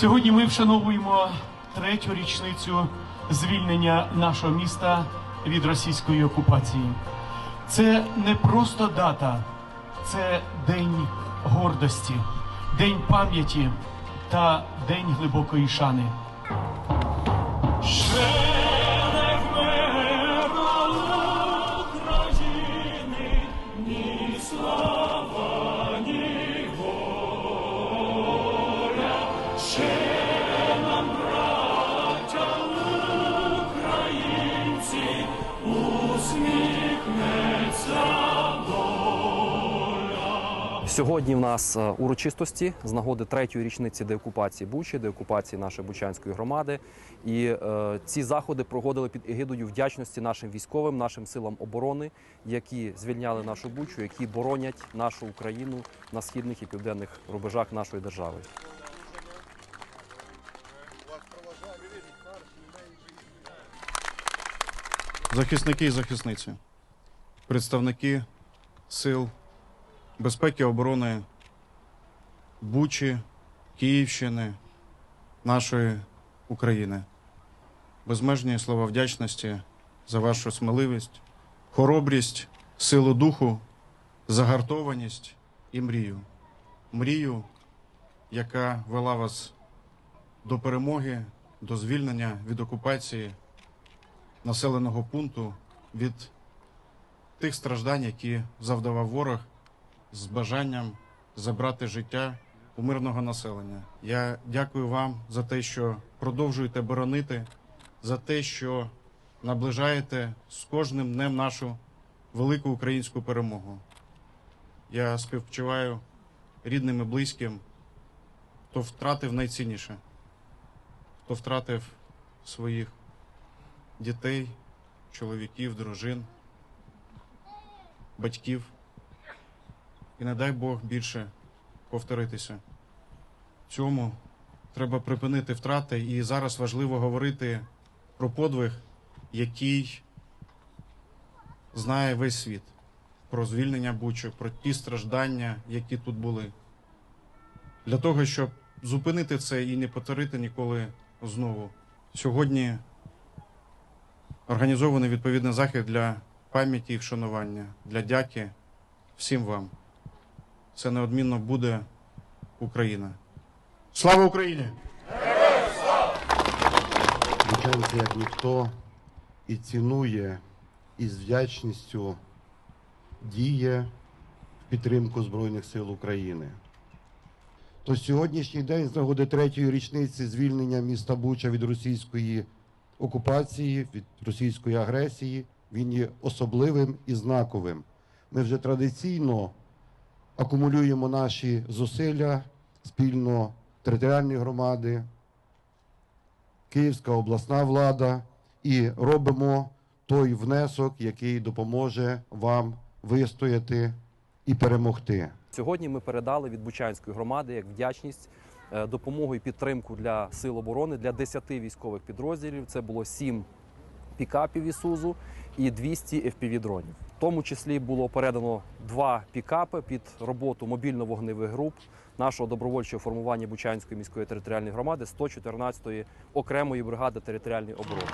Сьогодні ми вшановуємо третю річницю звільнення нашого міста від російської окупації. Це не просто дата, це день гордості, день пам'яті та день глибокої шани. Сьогодні в нас е, урочистості з нагоди третьої річниці деокупації Бучі, деокупації нашої Бучанської громади. І е, ці заходи проводили під егидою вдячності нашим військовим, нашим силам оборони, які звільняли нашу Бучу, які боронять нашу Україну на східних і південних рубежах нашої держави. Захисники і захисниці, представники сил безпеки оборони Бучі, Київщини, нашої України. Безмежні слова вдячності за вашу сміливість, хоробрість, силу духу, загартованість і мрію. Мрію, яка вела вас до перемоги, до звільнення від окупації населеного пункту від тих страждань, які завдавав ворог з бажанням забрати життя у мирного населення. Я дякую вам за те, що продовжуєте боронити, за те, що наближаєте з кожним днем нашу велику українську перемогу. Я співчуваю рідним і близьким, хто втратив найцінніше, хто втратив своїх дітей, чоловіків, дружин, батьків. І не дай Бог більше повторитися. Цьому треба припинити втрати, і зараз важливо говорити про подвиг, який знає весь світ, про звільнення Бучі, про ті страждання, які тут були. Для того, щоб зупинити це і не повторити ніколи знову. Сьогодні організований відповідний захід для пам'яті і вшанування, для дяки всім вам. Це неодмінно буде Україна. Слава Україні! Бучанці, як ніхто, і цінує, і з вдячністю діє в підтримку Збройних сил України. То сьогоднішній день з нагоди третьої річниці звільнення міста Буча від російської окупації, від російської агресії, він є особливим і знаковим. Ми вже традиційно акумулюємо наші зусилля спільно територіальні громади, Київська обласна влада і робимо той внесок, який допоможе вам вистояти і перемогти. Сьогодні ми передали від Бучанської громади як вдячність е, допомогу і підтримку для сил оборони для 10 військових підрозділів. Це було 7 пікапів Ісузу і 200 FPV-дронів. В тому числі було передано два пікапи під роботу мобільно-вогневих груп нашого добровольчого формування Бучанської міської територіальної громади 114-ї окремої бригади територіальної оборони.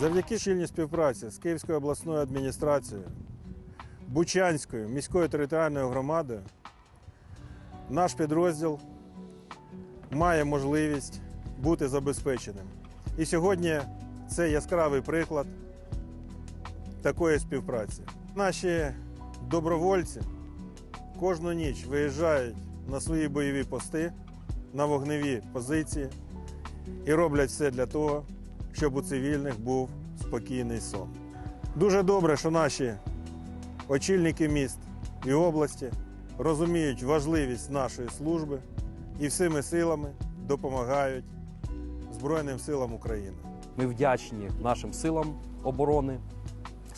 Завдяки щільній співпраці з Київською обласною адміністрацією, Бучанською міською територіальною громадою, наш підрозділ має можливість бути забезпеченим. І сьогодні це яскравий приклад такої співпраці. Наші добровольці кожну ніч виїжджають на свої бойові пости, на вогневі позиції і роблять все для того, щоб у цивільних був спокійний сон. Дуже добре, що наші очільники міст і області розуміють важливість нашої служби і всіми силами допомагають Збройним силам України. Ми вдячні нашим силам оборони,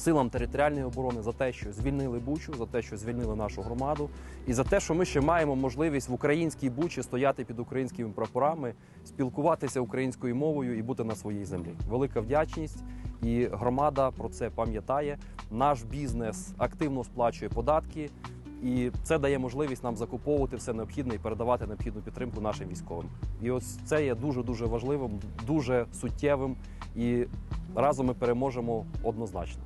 силам територіальної оборони за те, що звільнили Бучу, за те, що звільнили нашу громаду, і за те, що ми ще маємо можливість в українській Бучі стояти під українськими прапорами, спілкуватися українською мовою і бути на своїй землі. Велика вдячність. І громада про це пам'ятає. Наш бізнес активно сплачує податки, і це дає можливість нам закуповувати все необхідне і передавати необхідну підтримку нашим військовим. І ось це є дуже дуже важливим, дуже суттєвим, і разом ми переможемо однозначно.